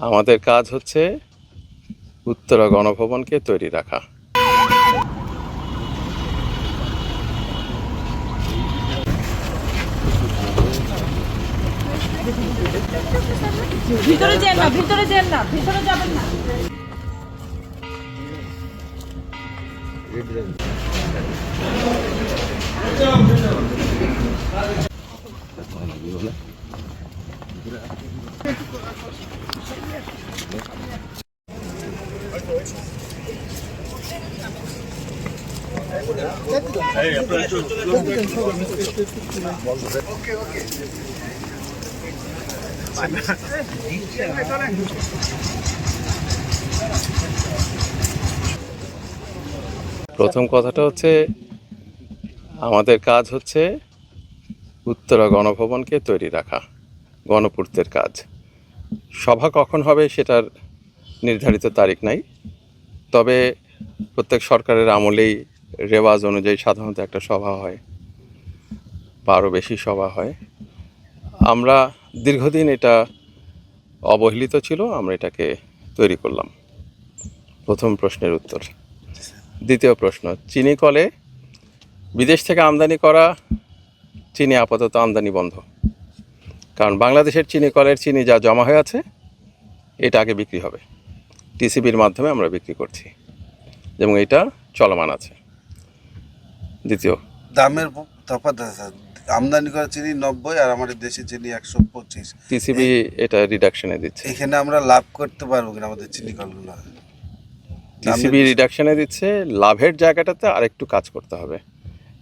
আমাদের কাজ হচ্ছে উত্তরা গণভবনকে তৈরি রাখা। ভিতরে না ভিতরে যাবেন না। প্রথম কথাটা হচ্ছে আমাদের কাজ হচ্ছে উত্তরা গণভবনকে তৈরি রাখা গণপূর্তের কাজ। সভা কখন হবে সেটার নির্ধারিত তারিখ নাই। তবে প্রত্যেক সরকারের আমলেই রেওয়াজ অনুযায়ী সাধারণত একটা সভা হয় বা আরও বেশি সভা হয়। আমরা দীর্ঘদিন এটা অবহেলিত ছিল, আমরা এটাকে তৈরি করলাম। প্রথম প্রশ্নের উত্তর। দ্বিতীয় প্রশ্ন, চিনি কলে বিদেশ থেকে আমদানি করা, চিনি আপাতত আমদানি বন্ধ। কারণ বাংলাদেশের চিনি কলের চিনি যা জমা হয়ে আছে এটা আগে বিক্রি হবে। টিসিবির মাধ্যমে আমরা বিক্রি করছি। এবং এটা চলমান আছে। দ্বিতীয়। দামের তফাৎ আমদানি করা চিনি নব্বই আর আমাদের দেশে চিনি একশো পঁচিশ। টিসিবি এটা রিডাকশনে দিচ্ছে। এখানে আমরা লাভ করতে পারব কিনা আমাদের চিনি কলগুলো? টিসিবি রিডাকশনে দিচ্ছে। লাভের জায়গাটাতে আরেকটু কাজ করতে হবে।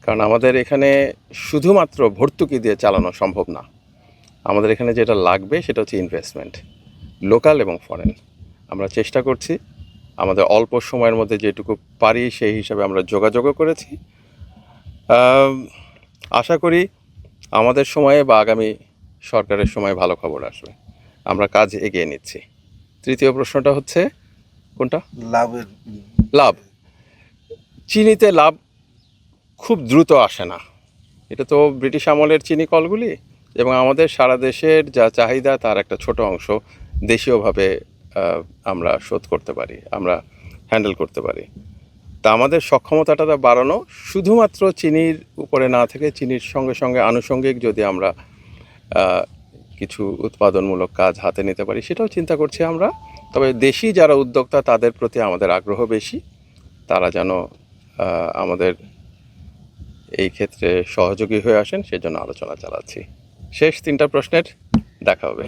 কারণ আমাদের এখানে শুধুমাত্র ভর্তুকি দিয়ে চালানো সম্ভব না। আমাদের এখানে যেটা লাগবে সেটা হচ্ছে ইনভেস্টমেন্ট লোকাল এবং ফরেন আমরা চেষ্টা করছি আমাদের অল্প সময়ের মধ্যে যেটুকু পারি সেই হিসাবে আমরা যোগাযোগও করেছি। আশা করি আমাদের সময়ে বা আগামী সরকারের সময় ভালো খবর আসবে। আমরা কাজ এগিয়ে নিচ্ছি। তৃতীয় প্রশ্নটা হচ্ছে কোনটা? লাভের লাভ। চিনিতে লাভ খুব দ্রুত আসে না। এটা তো ব্রিটিশ আমলের চিনি কলগুলি। এবং আমাদের সারা দেশের যা চাহিদা, তার একটা ছোট অংশ দেশীয়ভাবে আমরা শোধ করতে পারি, আমরা হ্যান্ডেল করতে পারি। তা আমাদের সক্ষমতাটা বাড়ানো, শুধুমাত্র চিনির উপরে না থেকে চিনির সঙ্গে সঙ্গে আনুষঙ্গিক যদি আমরা কিছু উৎপাদনমূলক কাজ হাতে নিতে পারি, সেটাও চিন্তা করছি আমরা। তবে দেশি যারা উদ্যোক্তা, তাদের প্রতি আমাদের আগ্রহ বেশি। তারা যেন আমাদের এই ক্ষেত্রে সহযোগী হয়ে আসেন, সেজন্য আলোচনা চালাচ্ছি। শেষ তিনটা প্রশ্নের দেখা হবে।